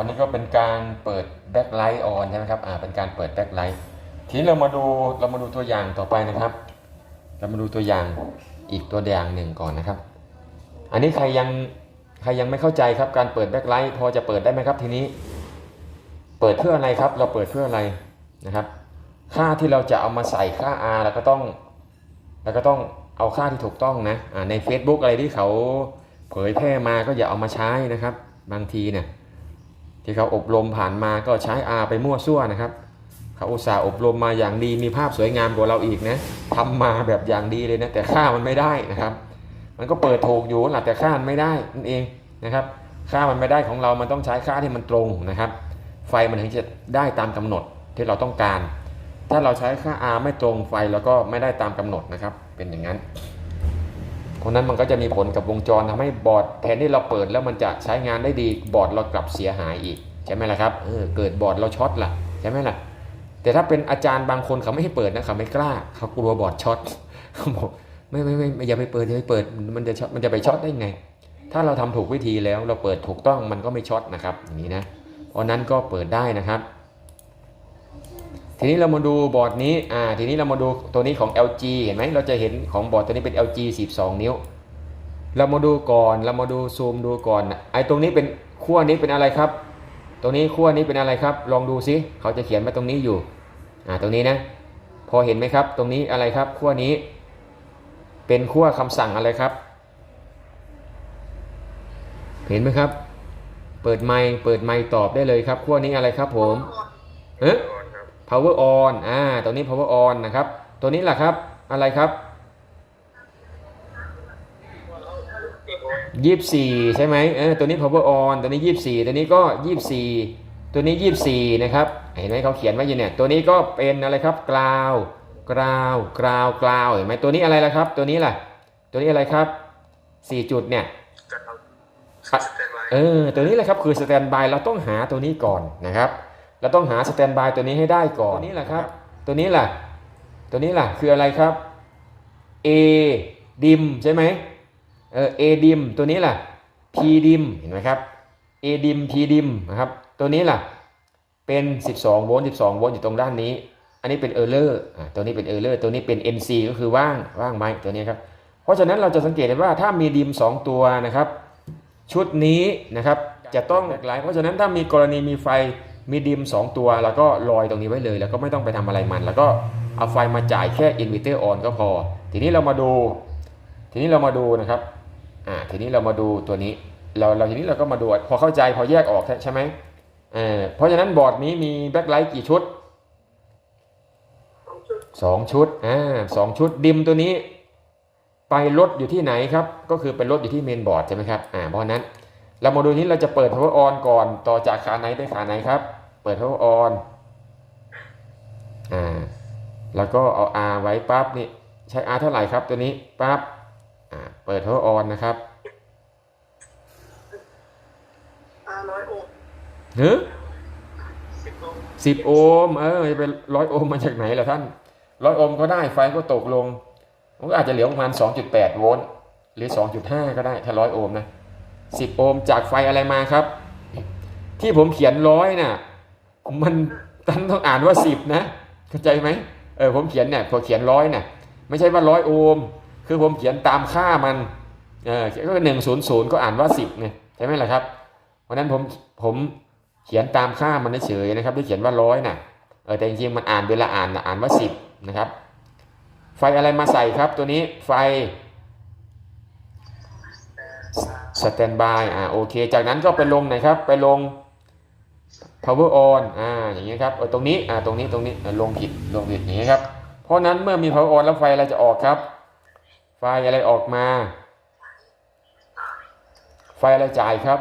วันนี้ก็เป็นการเปิดแบ็คไลท์ออนใช่ไหมครับ อ่า เป็นการเปิดแบ็คไลท์ทีนี้เรามาดูเรามาดูตัวอย่างต่อไปนะครับ เรามาดูตัวอย่างอีกตัวอย่างหนึ่งก่อนนะครับ อันนี้ใครยังใครยังไม่เข้าใจครับการเปิดแบ็คไลท์พอจะเปิดได้ไหมครับทีนี้ เปิดเพื่ออะไรครับ เราเปิดเพื่ออะไรนะครับ ค่าที่เราจะเอามาใส่ค่า R เราก็ต้องเราก็ต้องเอาค่าที่ถูกต้องนะอ่าใน Facebook อะไรที่เขาเผยแพร่มาก็อย่าเอามาใช้นะครับ บางทีเนี่ย ที่เขาอบรมผ่านมาก็ใช้ R ไปมั่วซั่วนะครับ เขาอุตส่าห์อบรมมาอย่างดีมีภาพสวยงามกว่าเราอีกนะทำมาแบบอย่างดีเลยนะแต่ค่ามันไม่ได้นะครับ มันก็เปิดถูกอยู่แหละแต่ค่ามันไม่ได้นั่นเองนะครับ ค่ามันไม่ได้ของเรามันต้องใช้ค่าที่มันตรงนะครับ ไฟมันถึงจะได้ตามกำหนดที่เราต้องการ ถ้าเราใช้ค่า R ไม่ตรงไฟเราก็ไม่ได้ตามกำหนดนะครับ เป็นอย่างนั้น เพราะนั้นมันก็จะมีผลกับวงจรทำให้บอร์ดแทนที่เราเปิดแล้วมันจะใช้งานได้ดีบอร์ดเรากลับเสียหายอีกใช่ไหมล่ะครับเออเกิดบอร์ดเราช็อตล่ะใช่ไหมล่ะ แต่ถ้าเป็นอาจารย์บางคนเขาไม่ให้เปิดนะเขาไม่กล้าเขากลัวบอร์ดช็อตเขาบอกไม่ไม่ไม่อย่าไปเปิดอย่าไปเปิดมันจะช็อตมันจะไปช็อตได้ไง ถ้าเราทำถูกวิธีแล้วเราเปิดถูกต้องมันก็ไม่ช็อตนะครับอย่างนี้นะเพราะนั้นก็เปิดได้นะครับ ทีนี้เรามาดูบอร์ดนี้อ่าทีนี้เรามาดูตัวนี้ของ LG เห็นไหมเราจะเห็นของบอร์ดตัวนี้เป็น LG 12 นิ้ว เรามาดูก่อนเรามาดูซูมดูก่อนไอ้ตรงนี้เป็นขั้วนี้เป็นอะไรครับ ตรงนี้ขั้วนี้เป็นอะไรครับ ลองดูซิเขาจะเขียนมาตรงนี้อยู่อ่าตรงนี้นะ พอเห็นไหมครับ ตรงนี้อะไรครับขั้วนี้ เป็นขั้วคำสั่งอะไรครับ เห็นไหมครับ เปิดไมค์เปิดไมค์ตอบได้เลยครับขั้วนี้อะไรครับผมเอ๊ะ power on อ่า ตัวนี้ power on นะครับ ตัวนี้แหละครับ อะไรครับยี่สิบสี่ใช่ไหมเออ ตัวนี้ power on ตัวนี้ยี่สิบสี่ตัวนี้ก็ยี่สิบสี่ตัวนี้ยี่สิบสี่นะครับ เห็นไหมเขาเขียนไว้อยู่เนี่ย ตัวนี้ก็เป็นอะไรครับกราวกราวกราวกราวเห็นไหมตัวนี้อะไรล่ะครับ ตัวนี้ล่ะ ตัวนี้อะไรครับสี่จุดเนี่ยเออ ตัวนี้แหละครับคือสแตนบายเราต้องหาตัวนี้ก่อนนะครับ เราต้องหาสแตนบายตัวนี้ให้ได้ก่อน ตัวนี้แหละครับ ตัวนี้แหละตัวนี้แหละคืออะไรครับ A ดิมใช่ไหมเออ A ดิมตัวนี้แหละ P ดิมเห็นไหมครับ A ดิม P ดิมนะครับตัวนี้แหละเป็น 12 โวลต์ 12 โวลต์อยู่ตรงด้านนี้ อันนี้เป็นเออร์เลอร์อ่าตัวนี้เป็นเออร์เลอร์ตัวนี้เป็น NC ก็คือว่างว่างไหมตัวนี้ครับเพราะฉะนั้นเราจะสังเกตได้ว่าถ้ามีดิม 2 ตัวนะครับ ชุดนี้นะครับจะต้องแบกไลท์เพราะฉะนั้นถ้ามีกรณีมีไฟ มีดิม 2 ตัวแล้วก็ลอยตรงนี้ไว้เลย แล้วก็ไม่ต้องไปทำอะไรมัน แล้วก็เอาไฟมาจ่ายแค่อินเวอร์เตอร์ออนก็พอ ทีนี้เรามาดู ทีนี้เรามาดูนะครับอ่าทีนี้เรามาดูตัวนี้เราเราทีนี้เราก็มาดูพอเข้าใจพอแยกออกใช่ไหมเออเพราะฉะนั้นบอร์ดนี้มีแบ็คไลท์กี่ชุดสองชุดอ่าสองชุดดิมตัวนี้ ไปลดอยู่ที่ไหนครับ ก็คือไปลดอยู่ที่เมนบอร์ดใช่ไหมครับอ่าเพราะฉะนั้นเรามาดูนี้เราจะเปิด power on ก่อนต่อจากขาไหนไปขาไหนครับเปิด power on อ่าแล้วก็เอา R ไว้ปั๊บนี่ใช้ R เท่าไหร่ครับตัวนี้ปั๊บอ่าเปิด power on นะครับห้าร้อยโอห์มเฮ้ยสิบโอห์มสิบโอห์มเออจะเป็นร้อยโอห์มมาจากไหนล่ะท่านร้อยโอห์มก็ได้ไฟก็ตกลงมันก็อาจจะเหลือประมาณ 2.8 โวลต์หรือ 2.5 ก็ได้ถ้าร้อยโอห์มนะ10 โอห์มจากไฟอะไรมาครับ ที่ผมเขียนร้อยน่ะ มันท่านต้องอ่านว่า10นะเข้าใจไหมเออผมเขียนเนี่ยพอเขียนร้อยน่ะไม่ใช่ว่าร้อยโอห์มคือผมเขียนตามค่ามันเออก็หนึ่งศูนย์ศูนย์ก็อ่านว่า10ไงใช่ไหมล่ะครับเพราะนั้นผมผมเขียนตามค่ามันเฉยนะครับที่เขียนว่าร้อยน่ะเออแต่จริงๆมันอ่านเวลาอ่านนะอ่านว่า10นะครับ ไฟอะไรมาใส่ครับตัวนี้ไฟสแตนบายอ่าโอเค จากนั้นก็ไปลงไหนครับ ไปลง power on อ่าอย่างนี้ครับเออตรงนี้อ่าตรงนี้ตรงนี้ลงผิดลงผิดอย่างนี้ครับ เพราะนั้นเมื่อมี power on แล้วไฟอะไรจะออกครับ ไฟอะไรออกมา ไฟอะไรจ่ายครับ